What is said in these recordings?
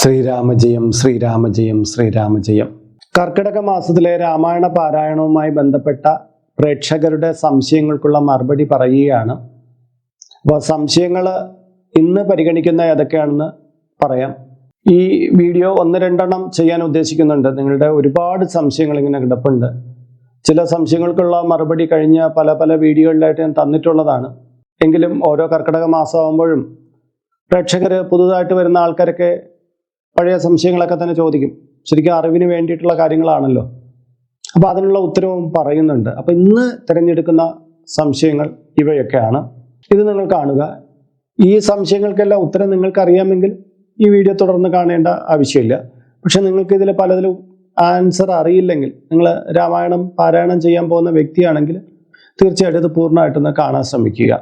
ശ്രീരാമജയം ശ്രീരാമജയം ശ്രീരാമജയം. കർക്കിടക മാസത്തിലെ രാമായണ പാരായണവുമായി ബന്ധപ്പെട്ട പ്രേക്ഷകരുടെ സംശയങ്ങൾക്കുള്ള മറുപടി പറയുകയാണ്. അപ്പോൾ സംശയങ്ങൾ ഇന്ന് പരിഗണിക്കുന്ന ഏതൊക്കെയാണെന്ന് പറയാം. ഈ വീഡിയോ ഒന്ന് രണ്ടെണ്ണം ചെയ്യാൻ ഉദ്ദേശിക്കുന്നുണ്ട്. നിങ്ങളുടെ ഒരുപാട് സംശയങ്ങൾ ഇങ്ങനെ കിടപ്പുണ്ട്. ചില സംശയങ്ങൾക്കുള്ള മറുപടി കഴിഞ്ഞ പല പല വീഡിയോകളിലായിട്ട് ഞാൻ തന്നിട്ടുള്ളതാണ്. എങ്കിലും ഓരോ കർക്കിടക മാസമാകുമ്പോഴും പ്രേക്ഷകർ പുതുതായിട്ട് വരുന്ന ആൾക്കാരൊക്കെ പഴയ സംശയങ്ങളൊക്കെ തന്നെ ചോദിക്കും. ശരിക്കും അറിവിന് വേണ്ടിയിട്ടുള്ള കാര്യങ്ങളാണല്ലോ. അപ്പോൾ അതിനുള്ള ഉത്തരവും പറയുന്നുണ്ട്. അപ്പോൾ ഇന്ന് തിരഞ്ഞെടുക്കുന്ന സംശയങ്ങൾ ഇവയൊക്കെയാണ്. ഇത് നിങ്ങൾ കാണുക. ഈ സംശയങ്ങൾക്കെല്ലാം ഉത്തരം നിങ്ങൾക്ക് അറിയാമെങ്കിൽ ഈ വീഡിയോ തുടർന്ന് കാണേണ്ട ആവശ്യമില്ല. പക്ഷെ നിങ്ങൾക്ക് ഇതിൽ പലതിലും ആൻസർ അറിയില്ലെങ്കിൽ നിങ്ങൾ രാമായണം പാരായണം ചെയ്യാൻ പോകുന്ന വ്യക്തിയാണെങ്കിൽ തീർച്ചയായിട്ടും ഇത് പൂർണമായിട്ടൊന്ന് കാണാൻ ശ്രമിക്കുക.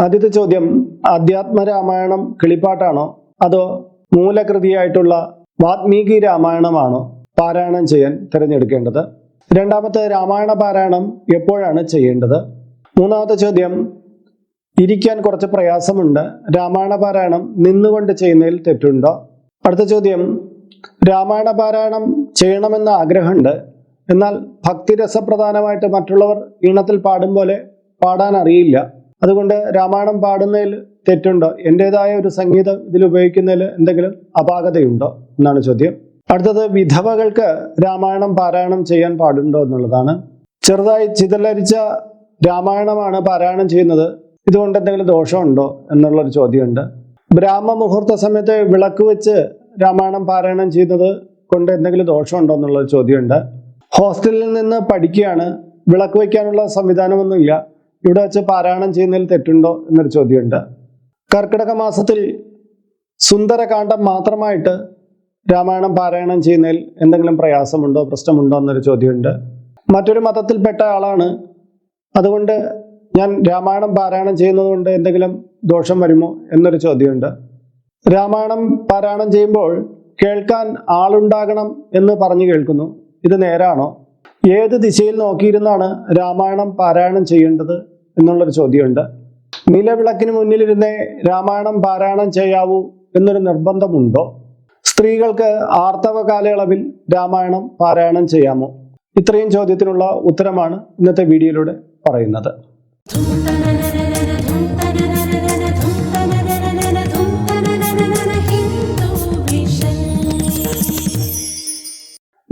ആദ്യത്തെ ചോദ്യം അധ്യാത്മ രാമായണം കിളിപ്പാട്ടാണോ? അതോ മൂലകൃതിയായിട്ടുള്ള വാത്മീകി രാമായണമാണ് പാരായണം ചെയ്യാൻ തിരഞ്ഞെടുക്കേണ്ടത്. രണ്ടാമത്തെ രാമായണ പാരായണം എപ്പോഴാണ് ചെയ്യേണ്ടത്? മൂന്നാമത്തെ ചോദ്യം ഇരിക്കാൻ കുറച്ച് പ്രയാസമുണ്ട്. രാമായണ പാരായണം നിന്നുകൊണ്ട് ചെയ്യുന്നതിൽ തെറ്റുണ്ടോ? അടുത്ത ചോദ്യം രാമായണ പാരായണം ചെയ്യണമെന്ന ആഗ്രഹമുണ്ട്. എന്നാൽ ഭക്തിരസപ്രധാനമായിട്ട് മറ്റുള്ളവർ ഈണത്തിൽ പാടും പോലെ പാടാൻ അറിയില്ല. അതുകൊണ്ട് രാമായണം പാടുന്നതിൽ തെറ്റുണ്ടോ? എന്റെതായ ഒരു സംഗീതം ഇതിൽ ഉപയോഗിക്കുന്നതിൽ എന്തെങ്കിലും അപാകതയുണ്ടോ എന്നാണ് ചോദ്യം. അടുത്തത് വിധവകൾക്ക് രാമായണം പാരായണം ചെയ്യാൻ പാടുണ്ടോ എന്നുള്ളതാണ്. ചെറുതായി ചിതലരിച്ച രാമായണമാണ് പാരായണം ചെയ്യുന്നത്. ഇതുകൊണ്ട് എന്തെങ്കിലും ദോഷമുണ്ടോ എന്നുള്ളൊരു ചോദ്യമുണ്ട്. ബ്രാഹ്മ മുഹൂർത്ത സമയത്ത് വിളക്ക് വെച്ച് രാമായണം പാരായണം ചെയ്യുന്നത് കൊണ്ട് എന്തെങ്കിലും ദോഷമുണ്ടോ എന്നുള്ളൊരു ചോദ്യമുണ്ട്. ഹോസ്റ്റലിൽ നിന്ന് പഠിക്കുകയാണ്. വിളക്ക് വയ്ക്കാനുള്ള സംവിധാനമൊന്നുമില്ല. ഇവിടെ വെച്ച് പാരായണം ചെയ്യുന്നതിൽ തെറ്റുണ്ടോ എന്നൊരു ചോദ്യമുണ്ട്. കർക്കിടക മാസത്തിൽ സുന്ദരകാന്ഡം മാത്രമായിട്ട് രാമായണം പാരായണം ചെയ്യുന്നതിൽ എന്തെങ്കിലും പ്രയാസമുണ്ടോ പ്രശ്നമുണ്ടോ എന്നൊരു ചോദ്യമുണ്ട്. മറ്റൊരു മതത്തിൽപ്പെട്ട ആളാണ്. അതുകൊണ്ട് ഞാൻ രാമായണം പാരായണം ചെയ്യുന്നത് കൊണ്ട് എന്തെങ്കിലും ദോഷം വരുമോ എന്നൊരു ചോദ്യമുണ്ട്. രാമായണം പാരായണം ചെയ്യുമ്പോൾ കേൾക്കാൻ ആളുണ്ടാകണം എന്ന് പറഞ്ഞു കേൾക്കുന്നു. ഇത് നേരാണോ? ഏത് ദിശയിൽ നോക്കിയിരുന്നാണ് രാമായണം പാരായണം ചെയ്യേണ്ടത് എന്നുള്ളൊരു ചോദ്യമുണ്ട്. നിലവിളക്കിന് മുന്നിലിരുന്നേ രാമായണം പാരായണം ചെയ്യാവൂ എന്നൊരു നിർബന്ധമുണ്ടോ? സ്ത്രീകൾക്ക് ആർത്തവ കാലയളവിൽ രാമായണം പാരായണം ചെയ്യാമോ? ഇത്രയും ചോദ്യത്തിനുള്ള ഉത്തരമാണ് ഇന്നത്തെ വീഡിയോയിലൂടെ പറയുന്നത്.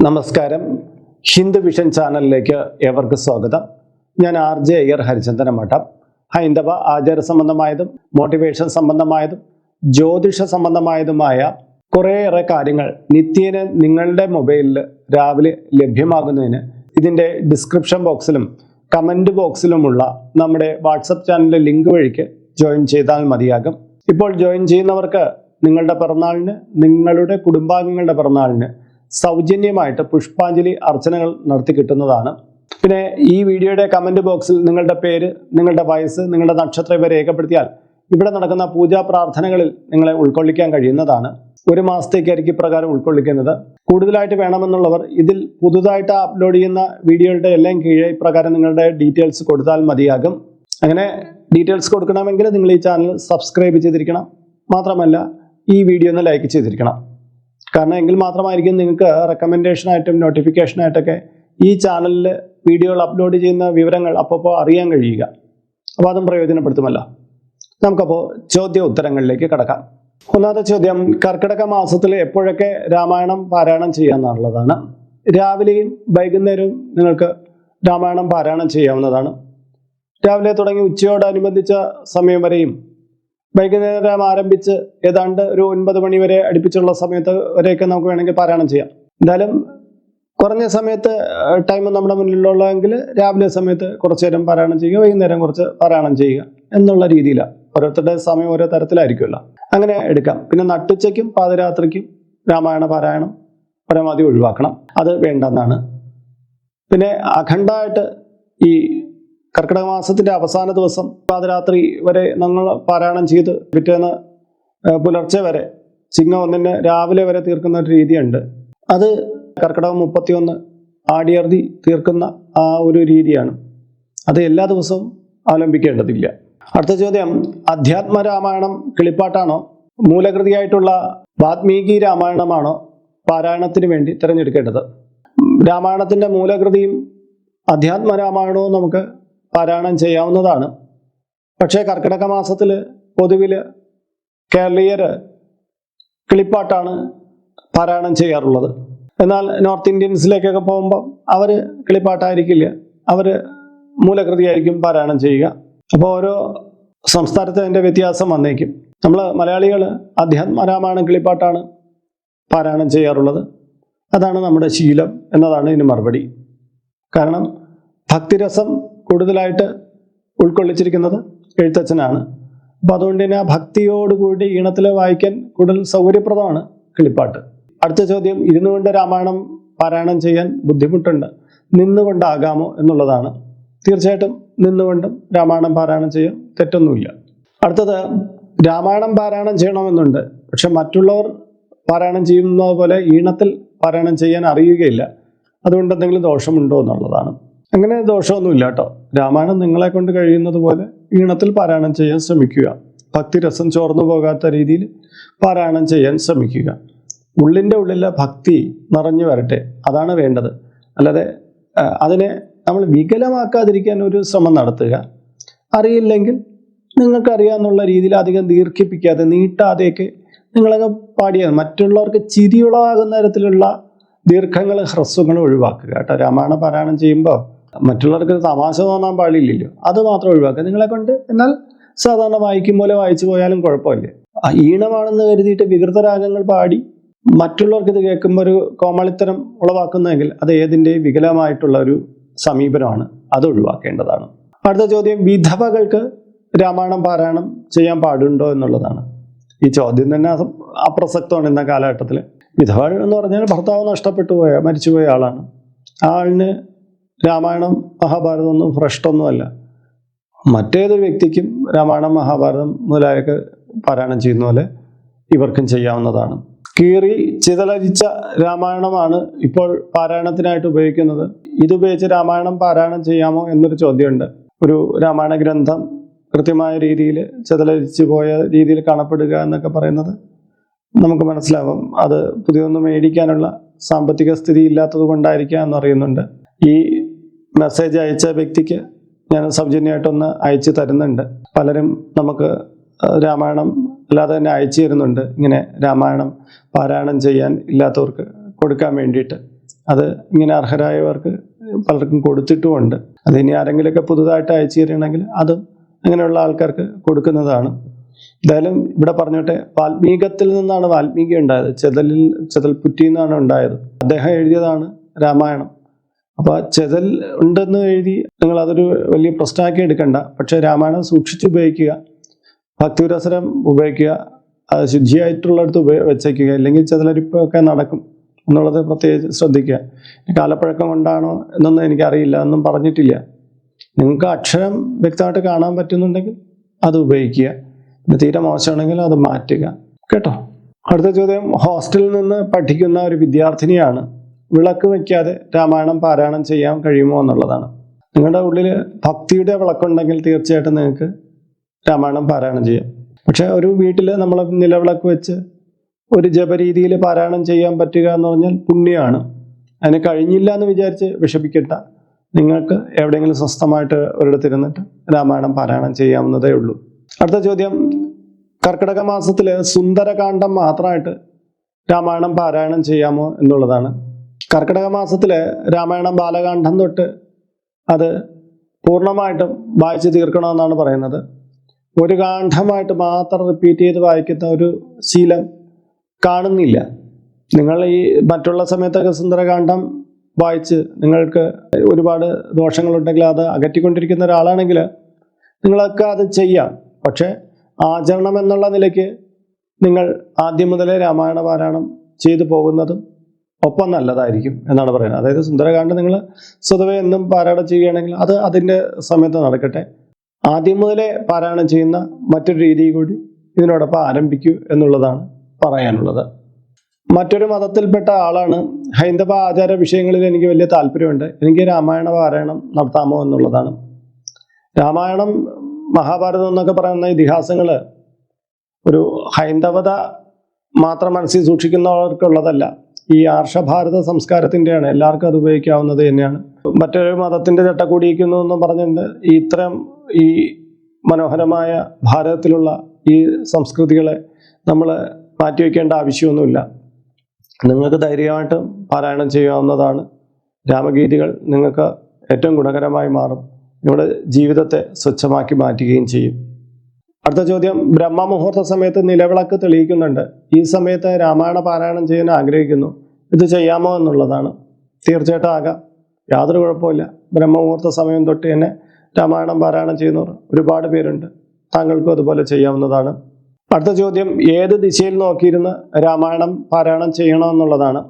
നമസ്കാരം. ഹിന്ദു വിഷൻ ചാനലിലേക്ക് ഏവർക്ക് സ്വാഗതം. ഞാൻ ആർ ജെ അയ്യർ ഹരിചന്ദന മഠം. ഹൈന്ദവ ആചാര സംബന്ധമായതും മോട്ടിവേഷൻ സംബന്ധമായതും ജ്യോതിഷ സംബന്ധമായതുമായ കുറേയേറെ കാര്യങ്ങൾ നിത്യേന നിങ്ങളുടെ മൊബൈലിൽ രാവിലെ ലഭ്യമാകുന്നതിന് ഇതിന്റെ ഡിസ്ക്രിപ്ഷൻ ബോക്സിലും കമന്റ് ബോക്സിലുമുള്ള നമ്മുടെ വാട്സപ്പ് ചാനലിലെ ലിങ്ക് വഴിക്ക് ജോയിൻ ചെയ്താൽ മതിയാകും. ഇപ്പോൾ ജോയിൻ ചെയ്യുന്നവർക്ക് നിങ്ങളുടെ പിറന്നാളിന് നിങ്ങളുടെ കുടുംബാംഗങ്ങളുടെ പിറന്നാളിന് സൗജന്യമായിട്ട് പുഷ്പാഞ്ജലി അർച്ചനകൾ നടത്തി കിട്ടുന്നതാണ്. പിന്നെ ഈ വീഡിയോയുടെ കമന്റ് ബോക്സിൽ നിങ്ങളുടെ പേര് നിങ്ങളുടെ വയസ്സ് നിങ്ങളുടെ നക്ഷത്രം ഇവ രേഖപ്പെടുത്തിയാൽ ഇവിടെ നടക്കുന്ന പൂജാ പ്രാർത്ഥനകളിൽ നിങ്ങളെ ഉൾക്കൊള്ളിക്കാൻ കഴിയുന്നതാണ്. ഒരു മാസത്തേക്കായിരിക്കും ഇപ്രകാരം ഉൾക്കൊള്ളിക്കുന്നത്. കൂടുതലായിട്ട് വേണമെന്നുള്ളവർ ഇതിൽ പുതുതായിട്ട് അപ്ലോഡ് ചെയ്യുന്ന വീഡിയോയുടെ എല്ലാം കീഴെ ഇപ്രകാരം നിങ്ങളുടെ ഡീറ്റെയിൽസ് കൊടുത്താൽ മതിയാകും. അങ്ങനെ ഡീറ്റെയിൽസ് കൊടുക്കണമെങ്കിൽ നിങ്ങൾ ഈ ചാനൽ സബ്സ്ക്രൈബ് ചെയ്തിരിക്കണം. മാത്രമല്ല ഈ വീഡിയോ ഒന്ന് ലൈക്ക് ചെയ്തിരിക്കണം. കാരണം എങ്കിൽ മാത്രമായിരിക്കും നിങ്ങൾക്ക് റെക്കമെൻഡേഷനായിട്ടും നോട്ടിഫിക്കേഷനായിട്ടൊക്കെ ഈ ചാനലിൽ വീഡിയോകൾ അപ്ലോഡ് ചെയ്യുന്ന വിവരങ്ങൾ അപ്പോൾ അറിയാൻ കഴിയുക. അപ്പോൾ അതും പ്രയോജനപ്പെടുത്തുമല്ലോ. നമുക്കപ്പോൾ ചോദ്യ ഉത്തരങ്ങളിലേക്ക് കടക്കാം. ഒന്നാമത്തെ ചോദ്യം കർക്കിടക മാസത്തിൽ എപ്പോഴൊക്കെ രാമായണം പാരായണം ചെയ്യാമെന്നുള്ളതാണ് രാവിലെയും വൈകുന്നേരവും നിങ്ങൾക്ക് രാമായണം പാരായണം ചെയ്യാവുന്നതാണ്. രാവിലെ തുടങ്ങി ഉച്ചയോടനുബന്ധിച്ച സമയം വരെയും വൈകുന്നേരം ആരംഭിച്ച് ഏതാണ്ട് ഒരു ഒൻപത് മണി വരെ അടുപ്പിച്ചുള്ള സമയത്ത് വരെയൊക്കെ നമുക്ക് വേണമെങ്കിൽ പാരായണം ചെയ്യാം. എന്തായാലും കുറഞ്ഞ സമയത്ത് ടൈം നമ്മുടെ മുന്നിലുള്ളതെങ്കിൽ രാവിലെ സമയത്ത് കുറച്ച് നേരം പാരായണം ചെയ്യുക വൈകുന്നേരം കുറച്ച് പാരായണം ചെയ്യുക എന്നുള്ള രീതിയിലാണ്. ഓരോരുത്തരുടെ സമയം ഓരോ തരത്തിലായിരിക്കുമല്ലോ. അങ്ങനെ എടുക്കാം. പിന്നെ നട്ടുച്ചയ്ക്കും പാതിരാത്രിക്കും രാമായണ പാരായണം പരമാവധി ഒഴിവാക്കണം. അത് വേണ്ടെന്നാണ്. പിന്നെ അഖണ്ഡമായിട്ട് ഈ കർക്കിടക മാസത്തിന്റെ അവസാന ദിവസം പാതിരാത്രി വരെ ഞങ്ങൾ പാരായണം ചെയ്ത് പിറ്റേന്ന് പുലർച്ചെ വരെ ചിങ്ങം ഒന്നിന് രാവിലെ വരെ തീർക്കുന്ന ഒരു രീതിയുണ്ട്. അത് കർക്കിടകം മുപ്പത്തിയൊന്ന് ആടിയർതി തീർക്കുന്ന ആ ഒരു രീതിയാണ്. അത് എല്ലാ ദിവസവും അവലംബിക്കേണ്ടതില്ല. അടുത്ത ചോദ്യം അധ്യാത്മ രാമായണം കിളിപ്പാട്ടാണോ? മൂലകൃതിയായിട്ടുള്ള വാത്മീകി രാമായണമാണോ പാരായണത്തിന് വേണ്ടി തിരഞ്ഞെടുക്കേണ്ടത്? രാമായണത്തിന്റെ മൂലകൃതിയും അധ്യാത്മ രാമായണവും നമുക്ക് പാരായണം ചെയ്യാവുന്നതാണ്. പക്ഷേ കർക്കിടക മാസത്തിൽ പൊതുവിൽ കേരളീയർ കിളിപ്പാട്ടാണ് പാരായണം ചെയ്യാറുള്ളത്. എന്നാൽ നോർത്ത് ഇന്ത്യൻസിലേക്കൊക്കെ പോകുമ്പോൾ അവർ കിളിപ്പാട്ടായിരിക്കില്ല. അവർ മൂലകൃതിയായിരിക്കും പാരായണം ചെയ്യുക. അപ്പോൾ ഓരോ സംസ്ഥാനത്ത് അതിന്റെ വ്യത്യാസം വന്നേക്കും. നമ്മൾ മലയാളികൾ അധ്യാത്മരാമായണം കിളിപ്പാട്ടാണ് പാരായണം ചെയ്യാറുള്ളത്. അതാണ് നമ്മുടെ ശീലം എന്നതാണ് ഇതിന് മറുപടി. കാരണം ഭക്തിരസം കൂടുതലായിട്ട് ഉൾക്കൊള്ളിച്ചിരിക്കുന്നത് എഴുത്തച്ഛനാണ്. അപ്പം അതുകൊണ്ട് തന്നെ ആ ഭക്തിയോടുകൂടി ഈണത്തിൽ വായിക്കാൻ കൂടുതൽ സൗകര്യപ്രദമാണ് കിളിപ്പാട്ട്. അടുത്ത ചോദ്യം ഇരുന്നുകൊണ്ട് രാമായണം പാരായണം ചെയ്യാൻ ബുദ്ധിമുട്ടുണ്ട് നിന്നുകൊണ്ടാകാമോ എന്നുള്ളതാണ്. തീർച്ചയായിട്ടും നിന്നുകൊണ്ടും രാമായണം പാരായണം ചെയ്യാൻ തെറ്റൊന്നുമില്ല. അടുത്തത് രാമായണം പാരായണം ചെയ്യണമെന്നുണ്ട് പക്ഷെ മറ്റുള്ളവർ പാരായണം ചെയ്യുന്നത് പോലെ ഈണത്തിൽ പാരായണം ചെയ്യാൻ അറിയുകയില്ല. അതുകൊണ്ട് എന്തെങ്കിലും ദോഷമുണ്ടോ എന്നുള്ളതാണ്. അങ്ങനെ ദോഷമൊന്നുമില്ല കേട്ടോ രാമായണം നിങ്ങളെ കൊണ്ട് കഴിയുന്നത് പോലെ ഈണത്തിൽ പാരായണം ചെയ്യാൻ ശ്രമിക്കുക. ഭക്തിരസം ചോർന്നു പോകാത്ത രീതിയിൽ പാരായണം ചെയ്യാൻ ശ്രമിക്കുക. ഉള്ളിന്റെ ഉള്ളിലെ ഭക്തി നിറഞ്ഞു വരട്ടെ. അതാണ് വേണ്ടത്. അല്ലാതെ അതിനെ നമ്മൾ വികലമാക്കാതിരിക്കാൻ ഒരു ശ്രമം നടത്തുക. അറിയില്ലെങ്കിൽ നിങ്ങൾക്കറിയാമെന്നുള്ള രീതിയിൽ അധികം ദീർഘിപ്പിക്കാതെ നീട്ടാതെയൊക്കെ നിങ്ങളങ്ങ് പാടിയാൽ മറ്റുള്ളവർക്ക് ചിരിയുളവാകുന്ന തരത്തിലുള്ള ദീർഘങ്ങളും ഹ്രസ്വങ്ങളും ഒഴിവാക്കുക കേട്ടോ. രാമായണ പാരായണം ചെയ്യുമ്പോൾ മറ്റുള്ളവർക്ക് തമാശ തോന്നാൻ പാടില്ലല്ലോ. അത് മാത്രം ഒഴിവാക്കുക. നിങ്ങളെ കൊണ്ട് എന്നാൽ സാധാരണ വായിക്കും പോലെ വായിച്ചു പോയാലും കുഴപ്പമില്ല. ഈണമാണെന്ന് കരുതിയിട്ട് വികൃത രാഗങ്ങൾ പാടി മറ്റുള്ളവർക്ക് ഇത് കേൾക്കുമ്പോൾ ഒരു കോമളിത്തരം ഉളവാക്കുന്നെങ്കിൽ അത് ഏതിന്റെയും വികലമായിട്ടുള്ള ഒരു സമീപനമാണ്. അത് ഒഴിവാക്കേണ്ടതാണ്. അടുത്ത ചോദ്യം വിധവകൾക്ക് രാമായണം പാരായണം ചെയ്യാൻ പാടുണ്ടോ എന്നുള്ളതാണ്. ഈ ചോദ്യം തന്നെ അപ്രസക്തമാണ് ഇന്ന കാലഘട്ടത്തിൽ വിധവ എന്ന് പറഞ്ഞാൽ ഭർത്താവ് നഷ്ടപ്പെട്ടു പോയ മരിച്ചുപോയ ആളാണ്. ആളിന് രാമായണം മഹാഭാരതം ഒന്നും ഭ്രഷ്ടൊന്നുമല്ല മറ്റേതൊരു വ്യക്തിക്കും രാമായണം മഹാഭാരതം മുതലായൊക്കെ പാരായണം ചെയ്യുന്ന പോലെ ഇവർക്കും ചെയ്യാവുന്നതാണ്. കീറി ചിതലരിച്ച രാമായണമാണ് ഇപ്പോൾ പാരായണത്തിനായിട്ട് ഉപയോഗിക്കുന്നത്. ഇതുപയോഗിച്ച് രാമായണം പാരായണം ചെയ്യാമോ എന്നൊരു ചോദ്യമുണ്ട്. ഒരു രാമായണ ഗ്രന്ഥം കൃത്യമായ രീതിയിൽ ചിതലരിച്ചു പോയ രീതിയിൽ കാണപ്പെടുക എന്നൊക്കെ പറയുന്നത് നമുക്ക് മനസ്സിലാവും. അത് പുതിയൊന്നും മേടിക്കാനുള്ള സാമ്പത്തിക സ്ഥിതി ഇല്ലാത്തത് കൊണ്ടായിരിക്കാം എന്നറിയുന്നുണ്ട്. ഈ മെസ്സേജ് അയച്ച വ്യക്തിക്ക് ഞാൻ സൗജന്യമായിട്ടൊന്ന് അയച്ചു തരുന്നുണ്ട്. പലരും നമുക്ക് രാമായണം അല്ലാതെ തന്നെ അയച്ചു തരുന്നുണ്ട്. ഇങ്ങനെ രാമായണം പാരായണം ചെയ്യാൻ ഇല്ലാത്തവർക്ക് കൊടുക്കാൻ വേണ്ടിയിട്ട്. അത് ഇങ്ങനെ അർഹരായവർക്ക് പലർക്കും കൊടുത്തിട്ടുമുണ്ട്. അത് ഇനി ആരെങ്കിലുമൊക്കെ പുതുതായിട്ട് അയച്ചു തരണമെങ്കിൽ അതും അങ്ങനെയുള്ള ആൾക്കാർക്ക് കൊടുക്കുന്നതാണ്. എന്തായാലും ഇവിടെ പറഞ്ഞോട്ടെ വാൽമീകത്തിൽ നിന്നാണ് വാൽമീകി ഉണ്ടായത്. ചെതലിൽ ചെതൽപുറ്റിന്നാണ് ഉണ്ടായത്. അദ്ദേഹം എഴുതിയതാണ് രാമായണം. അപ്പൊ ആ ചെതൽ ഉണ്ടെന്ന് എഴുതി നിങ്ങൾ അതൊരു വലിയ പ്രശ്നമാക്കി എടുക്കണ്ട. പക്ഷെ രാമായണം സൂക്ഷിച്ച് ഉപയോഗിക്കുക. ഭക്തിരസരം ഉപയോഗിക്കുക. അത് ശുദ്ധിയായിട്ടുള്ളടത്ത് ഉപയോഗ വെച്ചേക്കുക. അല്ലെങ്കിൽ ചെതലരിപ്പൊക്കെ നടക്കും എന്നുള്ളത് പ്രത്യേകിച്ച് ശ്രദ്ധിക്കുക. കാലപ്പഴക്കം കൊണ്ടാണോ എന്നൊന്നും എനിക്കറിയില്ല. ഒന്നും പറഞ്ഞിട്ടില്ല. നിങ്ങൾക്ക് അക്ഷരം വ്യക്തമായിട്ട് കാണാൻ പറ്റുന്നുണ്ടെങ്കിൽ അത് ഉപയോഗിക്കുക. പിന്നെ തീരെ മോശമാണെങ്കിൽ അത് മാറ്റുക. കേട്ടോ? അടുത്ത ചോദ്യം. ഹോസ്റ്റലിൽ നിന്ന് പഠിക്കുന്ന ഒരു വിദ്യാർത്ഥിനിയാണ്. വിളക്ക് വയ്ക്കാതെ രാമായണം പാരായണം ചെയ്യാൻ കഴിയുമോ എന്നുള്ളതാണ്. നിങ്ങളുടെ ഉള്ളിൽ ഭക്തിയുടെ വിളക്കുണ്ടെങ്കിൽ തീർച്ചയായിട്ടും നിങ്ങൾക്ക് രാമായണം പാരായണം ചെയ്യാം. പക്ഷേ ഒരു വീട്ടിൽ നമ്മൾ നിലവിളക്ക് വെച്ച് ഒരു ജപരീതിയിൽ പാരായണം ചെയ്യാൻ പറ്റുക എന്ന് പറഞ്ഞാൽ പുണ്യമാണ്. അതിന് കഴിഞ്ഞില്ല എന്ന് വിചാരിച്ച് വിഷമിക്കട്ട നിങ്ങൾക്ക് എവിടെയെങ്കിലും സ്വസ്ഥമായിട്ട് ഒരിടത്തിരുന്നിട്ട് രാമായണം പാരായണം ചെയ്യാവുന്നതേ ഉള്ളൂ. അടുത്ത ചോദ്യം. കർക്കിടക മാസത്തിൽ സുന്ദരകാന്ഡം മാത്രമായിട്ട് രാമായണം പാരായണം ചെയ്യാമോ എന്നുള്ളതാണ്. കർക്കിടക മാസത്തിൽ രാമായണം ബാലകാന്ഡം തൊട്ട് അത് പൂർണമായിട്ടും വായിച്ചു തീർക്കണമെന്നാണ് പറയുന്നത്. ഒരു കാണ്ഡമായിട്ട് മാത്രം റിപ്പീറ്റ് ചെയ്ത് വായിക്കുന്ന ഒരു ശീലം കാണുന്നില്ല. നിങ്ങൾ ഈ മറ്റുള്ള സമയത്തൊക്കെ സുന്ദരകാന്ഡം വായിച്ച് നിങ്ങൾക്ക് ഒരുപാട് ദോഷങ്ങളുണ്ടെങ്കിൽ അത് അകറ്റിക്കൊണ്ടിരിക്കുന്ന ഒരാളാണെങ്കിൽ നിങ്ങളൊക്കെ അത് ചെയ്യാം. പക്ഷേ ആചരണം എന്നുള്ള നിലയ്ക്ക് നിങ്ങൾ ആദ്യം മുതലേ രാമായണ പാരായണം ചെയ്തു പോകുന്നതും ഒപ്പം നല്ലതായിരിക്കും എന്നാണ് പറയുന്നത്. അതായത് സുന്ദരകാന്ഡ് നിങ്ങൾ സ്വതവേ എന്നും പാരായണം ചെയ്യുകയാണെങ്കിൽ അത് അതിന്റെ സമയത്ത് നടക്കട്ടെ. ആദ്യം മുതലേ പാരായണം ചെയ്യുന്ന മറ്റൊരു രീതി കൂടി ഇതിനോടൊപ്പം ആരംഭിക്കൂ എന്നുള്ളതാണ് പറയാനുള്ളത്. മറ്റൊരു മതത്തിൽപ്പെട്ട ആളാണ്. ഹൈന്ദവ ആചാര വിഷയങ്ങളിൽ എനിക്ക് വലിയ താല്പര്യമുണ്ട്. എനിക്ക് രാമായണ പാരായണം നടത്താമോ എന്നുള്ളതാണ്. രാമായണം മഹാഭാരതം എന്നൊക്കെ പറയുന്ന ഇതിഹാസങ്ങൾ ഒരു ഹൈന്ദവത മാത്രം മനസ്സിൽ സൂക്ഷിക്കുന്നവർക്കുള്ളതല്ല. ഈ ആർഷഭാരത സംസ്കാരത്തിന്റെയാണ്. എല്ലാവർക്കും അത് ഉപയോഗിക്കാവുന്നത് തന്നെയാണ്. മറ്റൊരു മതത്തിന്റെ ചട്ടക്കൂടിയിരിക്കുന്നു എന്ന് പറഞ്ഞുകൊണ്ട് ഇത്തരം ഈ മനോഹരമായ ഭാരതത്തിലുള്ള ഈ സംസ്കൃതികളെ നമ്മൾ മാറ്റിവെക്കേണ്ട ആവശ്യമൊന്നുമില്ല. നിങ്ങൾക്ക് ധൈര്യമായിട്ട് പാരായണം ചെയ്യാവുന്നതാണ്. രാമഗീതികൾ നിങ്ങൾക്ക് ഏറ്റവും ഗുണകരമായി മാറും. നിങ്ങളുടെ ജീവിതത്തെ സ്വച്ഛമാക്കി മാറ്റുകയും ചെയ്യും. അടുത്ത ചോദ്യം. ബ്രഹ്മമുഹൂർത്ത സമയത്ത് നിലവിളക്ക് തെളിയിക്കുന്നുണ്ട്. ഈ സമയത്ത് രാമായണ പാരായണം ചെയ്യാൻ ആഗ്രഹിക്കുന്നു. ഇത് ചെയ്യാമോ എന്നുള്ളതാണ്. തീർച്ചയായിട്ടും ആകാം. യാതൊരു കുഴപ്പമില്ല ബ്രഹ്മമുഹൂർത്ത സമയം തൊട്ട് തന്നെ രാമായണം പാരായണം ചെയ്യുന്നവർ ഒരുപാട് പേരുണ്ട്. താങ്കൾക്കും അതുപോലെ ചെയ്യാവുന്നതാണ്. അടുത്ത ചോദ്യം. ഏത് ദിശയിൽ നോക്കിയിരുന്ന് രാമായണം പാരായണം ചെയ്യണമെന്നുള്ളതാണ്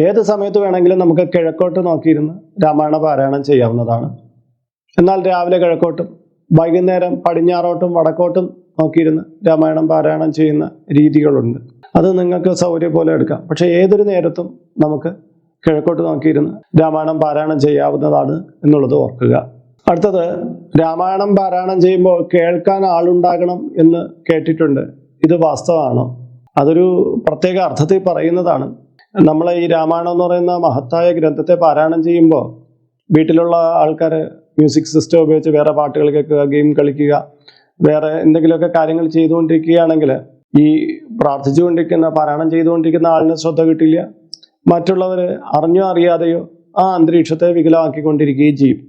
ഏത് സമയത്ത് വേണമെങ്കിലും നമുക്ക് കിഴക്കോട്ട് നോക്കിയിരുന്ന് രാമായണ പാരായണം ചെയ്യാവുന്നതാണ്. എന്നാൽ രാവിലെ കിഴക്കോട്ടും വൈകുന്നേരം പടിഞ്ഞാറോട്ടും വടക്കോട്ടും നോക്കിയിരുന്ന് രാമായണം പാരായണം ചെയ്യുന്ന രീതികളുണ്ട്. അത് നിങ്ങൾക്ക് സൗകര്യം പോലെ എടുക്കാം. പക്ഷേ ഏതൊരു നേരത്തും നമുക്ക് കിഴക്കോട്ട് നോക്കിയിരുന്ന് രാമായണം പാരായണം ചെയ്യാവുന്നതാണ് എന്നുള്ളത് ഓർക്കുക. അടുത്തത് രാമായണം പാരായണം ചെയ്യുമ്പോൾ കേൾക്കാൻ ആളുണ്ടാകണം എന്ന് കേട്ടിട്ടുണ്ട്. ഇത് വാസ്തവമാണോ? അതൊരു പ്രത്യേക അർത്ഥത്തിൽ പറയുന്നതാണ്. നമ്മൾ ഈ രാമായണം എന്ന് പറയുന്ന മഹത്തായ ഗ്രന്ഥത്തെ പാരായണം ചെയ്യുമ്പോൾ വീട്ടിലുള്ള ആൾക്കാർ മ്യൂസിക് സിസ്റ്റം ഉപയോഗിച്ച് വേറെ പാട്ടുകൾ കേൾക്കുക ഗെയിം കളിക്കുക വേറെ എന്തെങ്കിലുമൊക്കെ കാര്യങ്ങൾ ചെയ്തുകൊണ്ടിരിക്കുകയാണെങ്കിൽ ഈ പ്രാർത്ഥിച്ചുകൊണ്ടിരിക്കുന്ന പാരായണം ചെയ്തുകൊണ്ടിരിക്കുന്ന ആളിന് ശ്രദ്ധ കിട്ടില്ല. മറ്റുള്ളവർ അറിഞ്ഞോ അറിയാതെയോ ആ അന്തരീക്ഷത്തെ വികലമാക്കിക്കൊണ്ടിരിക്കുകയും ചെയ്യും.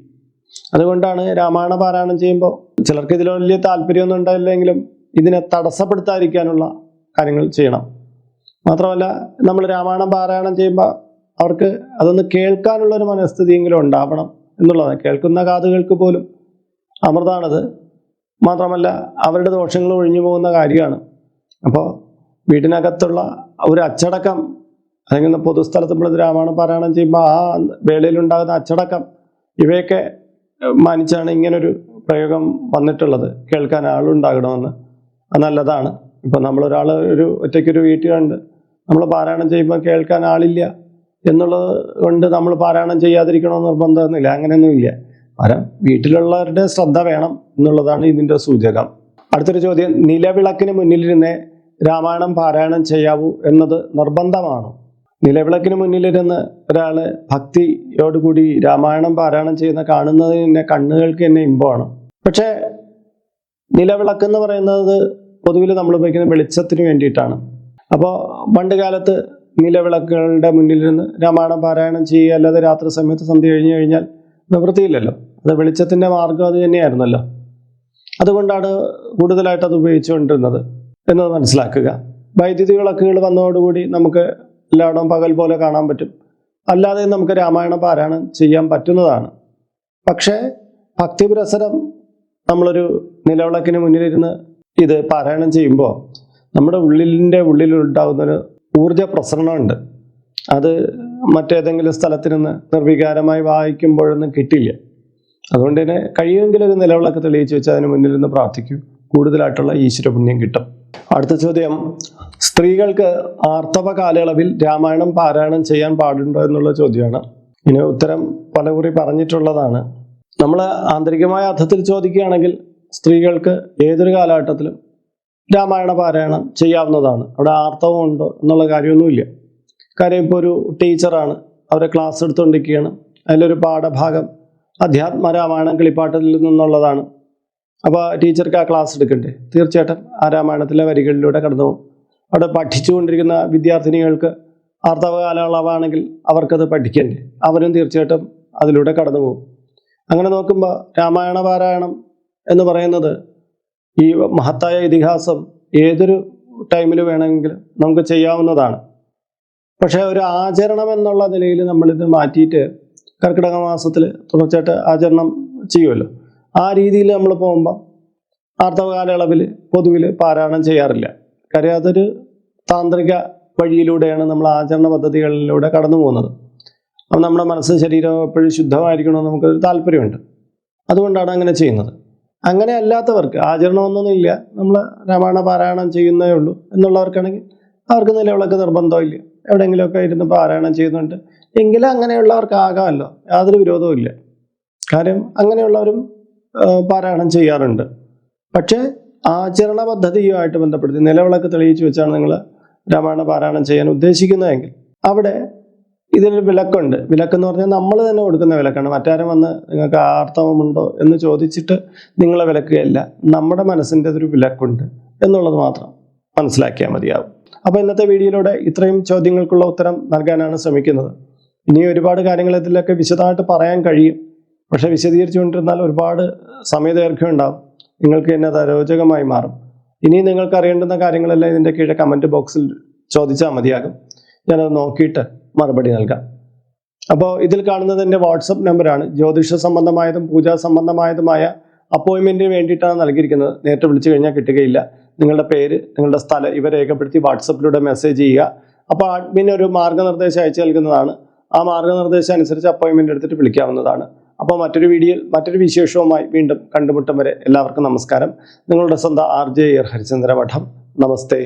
അതുകൊണ്ടാണ് രാമായണ പാരായണം ചെയ്യുമ്പോൾ ചിലർക്ക് ഇതിൽ വലിയ താല്പര്യമൊന്നും ഉണ്ടായില്ലെങ്കിലും ഇതിനെ തടസ്സപ്പെടുത്താതിരിക്കാനുള്ള കാര്യങ്ങൾ ചെയ്യണം. മാത്രമല്ല നമ്മൾ രാമായണം പാരായണം ചെയ്യുമ്പോൾ അവർക്ക് അതൊന്ന് കേൾക്കാനുള്ള ഒരു മനസ്ഥിതിയെങ്കിലും ഉണ്ടാവണം. എന്നുള്ളതാണ്. കേൾക്കുന്ന കാതുകൾക്ക് പോലും അമൃതാണത്. മാത്രമല്ല അവരുടെ ദോഷങ്ങൾ ഒഴിഞ്ഞു പോകുന്ന കാര്യമാണ്. അപ്പോൾ വീടിനകത്തുള്ള ഒരു അച്ചടക്കം അല്ലെങ്കിൽ പൊതുസ്ഥലത്ത് നമ്മൾ രാമായണം പാരായണം ചെയ്യുമ്പോൾ ആ വേളയിലുണ്ടാകുന്ന അച്ചടക്കം ഇവയൊക്കെ മാനിച്ചാണ് ഇങ്ങനൊരു പ്രയോഗം വന്നിട്ടുള്ളത്. കേൾക്കാൻ ആളുണ്ടാകണമെന്ന്. അത് നല്ലതാണ്. ഇപ്പം നമ്മളൊരാൾ ഒരു ഒറ്റയ്ക്കൊരു വീട്ടിലുണ്ട്. നമ്മൾ പാരായണം ചെയ്യുമ്പോൾ കേൾക്കാൻ ആളില്ല. എന്നുള്ളത് കൊണ്ട് നമ്മൾ പാരായണം ചെയ്യാതിരിക്കണമെന്ന് നിർബന്ധമൊന്നുമില്ല. അങ്ങനെയൊന്നുമില്ല. പകരം വീട്ടിലുള്ളവരുടെ ശ്രദ്ധ വേണം എന്നുള്ളതാണ് ഇതിന്റെ സൂചകം. അടുത്തൊരു ചോദ്യം. നിലവിളക്കിന് മുന്നിലിരുന്ന് രാമായണം പാരായണം ചെയ്യാവൂ എന്നത് നിർബന്ധമാണോ? നിലവിളക്കിന് മുന്നിലിരുന്ന് ഒരാൾ ഭക്തിയോടുകൂടി രാമായണം പാരായണം ചെയ്യുന്ന കാണുന്നതിന് തന്നെ കണ്ണുകൾക്ക് തന്നെ ഇമ്പമാണ്. പക്ഷേ നിലവിളക്ക് എന്ന് പറയുന്നത് പൊതുവിൽ നമ്മൾ ഉപയോഗിക്കുന്ന വെളിച്ചത്തിന് വേണ്ടിയിട്ടാണ്. അപ്പോൾ പണ്ട് കാലത്ത് നിലവിളക്കുകളുടെ നിന്ന് രാമായണം പാരായണം ചെയ്യുക അല്ലാതെ രാത്രി സമയത്ത് സന്ധ്യ കഴിഞ്ഞു കഴിഞ്ഞാൽ നിവൃത്തിയില്ലല്ലോ. അത് വെളിച്ചത്തിന്റെ മാർഗം അത് തന്നെയായിരുന്നല്ലോ. അതുകൊണ്ടാണ് കൂടുതലായിട്ട് അത് ഉപയോഗിച്ചുകൊണ്ടിരുന്നത് എന്നത് മനസ്സിലാക്കുക. വൈദ്യുതി വിളക്കുകൾ വന്നതോടുകൂടി നമുക്ക് എല്ലായിടവും പകൽ പോലെ കാണാൻ പറ്റും. അല്ലാതെ നമുക്ക് രാമായണ പാരായണം ചെയ്യാൻ പറ്റുന്നതാണ്. പക്ഷേ ഭക്തിപുരസരം നമ്മളൊരു നിലവിളക്കിന് മുന്നിലിരുന്ന് ഇത് പാരായണം ചെയ്യുമ്പോൾ നമ്മുടെ ഉള്ളിലിന്റെ ഉള്ളിലുണ്ടാകുന്നൊരു ഊർജ പ്രസരണമുണ്ട്. അത് മറ്റേതെങ്കിലും സ്ഥലത്ത് നിന്ന് നിർവികാരമായി വായിക്കുമ്പോഴൊന്നും കിട്ടില്ല. അതുകൊണ്ട് തന്നെ കഴിയുമെങ്കിൽ ഒരു നിലവിളക്ക് തെളിയിച്ച് വെച്ച് അതിന് മുന്നിൽ നിന്ന് പ്രാർത്ഥിക്കൂ. കൂടുതലായിട്ടുള്ള ഈശ്വരപുണ്യം കിട്ടും. അടുത്ത ചോദ്യം സ്ത്രീകൾക്ക് ആർത്തവ കാലയളവിൽ രാമായണം പാരായണം ചെയ്യാൻ പാടുണ്ടോ എന്നുള്ള ചോദ്യമാണ്. ഇതിന് ഉത്തരം പലകുറി പറഞ്ഞിട്ടുള്ളതാണ്. നമ്മൾ ആന്തരികമായ അർത്ഥത്തിൽ ചോദിക്കുകയാണെങ്കിൽ സ്ത്രീകൾക്ക് ഏതൊരു കാലഘട്ടത്തിലും രാമായണ പാരായണം ചെയ്യാവുന്നതാണ്. അവിടെ ആർത്തവം ഉണ്ടോ എന്നുള്ള കാര്യമൊന്നുമില്ല. കാര്യം ഇപ്പോൾ ഒരു ടീച്ചറാണ്. അവരെ ക്ലാസ് എടുത്തുകൊണ്ടിരിക്കുകയാണ് അതിലൊരു പാഠഭാഗം അധ്യാത്മ രാമായണം കിളിപ്പാട്ടിൽ നിന്നുള്ളതാണ്. അപ്പോൾ ടീച്ചർക്ക് ആ ക്ലാസ് എടുക്കണ്ടേ? തീർച്ചയായിട്ടും ആ രാമായണത്തിലെ വരികളിലൂടെ കടന്നു പോകും. അവിടെ പഠിച്ചുകൊണ്ടിരിക്കുന്ന വിദ്യാർത്ഥിനികൾക്ക് ആർത്തവ കാലയളവാണെങ്കിൽ അവർക്കത് പഠിക്കണ്ടേ? അവരും തീർച്ചയായിട്ടും അതിലൂടെ കടന്നു പോകും. അങ്ങനെ നോക്കുമ്പോൾ രാമായണ പാരായണം എന്ന് പറയുന്നത് ഈ മഹത്തായ ഇതിഹാസം ഏതൊരു ടൈമിൽ വേണമെങ്കിലും നമുക്ക് ചെയ്യാവുന്നതാണ്. പക്ഷേ ഒരു ആചരണം എന്നുള്ള നിലയിൽ നമ്മളിത് മാറ്റിയിട്ട് കർക്കിടക മാസത്തിൽ തുടർച്ചയായിട്ട് ആചരണം ചെയ്യുമല്ലോ. ആ രീതിയിൽ നമ്മൾ പോകുമ്പോൾ ആർത്തവ കാലയളവിൽ പൊതുവിൽ പാരായണം ചെയ്യാറില്ല. കാര്യം അതൊരു താന്ത്രിക വഴിയിലൂടെയാണ് നമ്മൾ ആചരണ പദ്ധതികളിലൂടെ കടന്നു പോകുന്നത്. അപ്പം നമ്മുടെ മനസ്സും ശരീരവും എപ്പോഴും ശുദ്ധമായിരിക്കണമെന്ന് നമുക്കൊരു താല്പര്യമുണ്ട്. അതുകൊണ്ടാണ് അങ്ങനെ ചെയ്യുന്നത്. അങ്ങനെ അല്ലാത്തവർക്ക് ആചരണമൊന്നുമില്ല. നമ്മൾ രാമായണ പാരായണം ചെയ്യുന്നേ ഉള്ളൂ. എന്നുള്ളവർക്കാണെങ്കിൽ അവർക്ക് നിലവിളക്ക് നിർബന്ധമില്ല എവിടെയെങ്കിലുമൊക്കെ ഇരുന്ന് പാരായണം ചെയ്യുന്നുണ്ട്. എങ്കിലും അങ്ങനെയുള്ളവർക്ക് ആകാമല്ലോ. യാതൊരു വിരോധവും ഇല്ല. കാര്യം അങ്ങനെയുള്ളവരും പാരായണം ചെയ്യാറുണ്ട്. പക്ഷേ ആചരണ പദ്ധതിയുമായിട്ട് ബന്ധപ്പെടുത്തി നിലവിളക്ക് തെളിയിച്ചു വെച്ചാണ് നിങ്ങൾ രാമായണ പാരായണം ചെയ്യാൻ ഉദ്ദേശിക്കുന്നതെങ്കിൽ അവിടെ ഇതിനൊരു വിലക്കുണ്ട്. വിലക്കെന്ന് പറഞ്ഞാൽ നമ്മൾ തന്നെ കൊടുക്കുന്ന വിലക്കാണ്. മറ്റാരും വന്ന് നിങ്ങൾക്ക് ആർത്തവമുണ്ടോ എന്ന് ചോദിച്ചിട്ട് നിങ്ങളെ വിലക്കുകയല്ല. നമ്മുടെ മനസ്സിന്റെ ഒരു വിലക്കുണ്ട് എന്നുള്ളത് മാത്രം മനസ്സിലാക്കിയാൽ മതിയാവും. അപ്പോൾ ഇന്നത്തെ വീഡിയോയിലൂടെ ഇത്രയും ചോദ്യങ്ങൾക്കുള്ള ഉത്തരം നൽകാനാണ് ശ്രമിക്കുന്നത്. ഇനി ഒരുപാട് കാര്യങ്ങൾ ഇതിലൊക്കെ വിശദമായിട്ട് പറയാൻ കഴിയും. പക്ഷേ വിശദീകരിച്ചുകൊണ്ടിരുന്നാൽ ഒരുപാട് സമയദൈർഘ്യം ഉണ്ടാവും. നിങ്ങൾക്ക് എന്നെ അരോചകമായി മാറും. ഇനി നിങ്ങൾക്ക് അറിയേണ്ടുന്ന കാര്യങ്ങളെല്ലാം ഇതിന്റെ കീഴെ കമന്റ് ബോക്സിൽ ചോദിച്ചാൽ മതിയാകും. ഞാനത് നോക്കിയിട്ട് മറുപടി നൽകാം. അപ്പോൾ ഇതിൽ കാണുന്നത് എന്റെ വാട്സപ്പ് നമ്പറാണ്. ജ്യോതിഷ സംബന്ധമായതും പൂജാ സംബന്ധമായതുമായ അപ്പോയിൻമെന്റിന് വേണ്ടിയിട്ടാണ് നൽകിയിരിക്കുന്നത്. നേരിട്ട് വിളിച്ചു കഴിഞ്ഞാൽ കിട്ടുകയില്ല. നിങ്ങളുടെ പേര് നിങ്ങളുടെ സ്ഥലം ഇവ രേഖപ്പെടുത്തി വാട്സപ്പിലൂടെ മെസ്സേജ് ചെയ്യുക. അപ്പോൾ അഡ്മിൻ ഒരു മാർഗനിർദ്ദേശം അയച്ചു നൽകുന്നതാണ്. ആ മാർഗനിർദ്ദേശം അനുസരിച്ച് അപ്പോയിൻമെന്റ് എടുത്തിട്ട് വിളിക്കാവുന്നതാണ്. അപ്പോൾ മറ്റൊരു വീഡിയോയിൽ മറ്റൊരു വിശേഷവുമായി വീണ്ടും കണ്ടുമുട്ടം വരെ എല്ലാവർക്കും നമസ്കാരം. നിങ്ങളുടെ സ്വന്തം ആർ ജെ ഹരിചന്ദ്ര മഠം നമസ്തേ.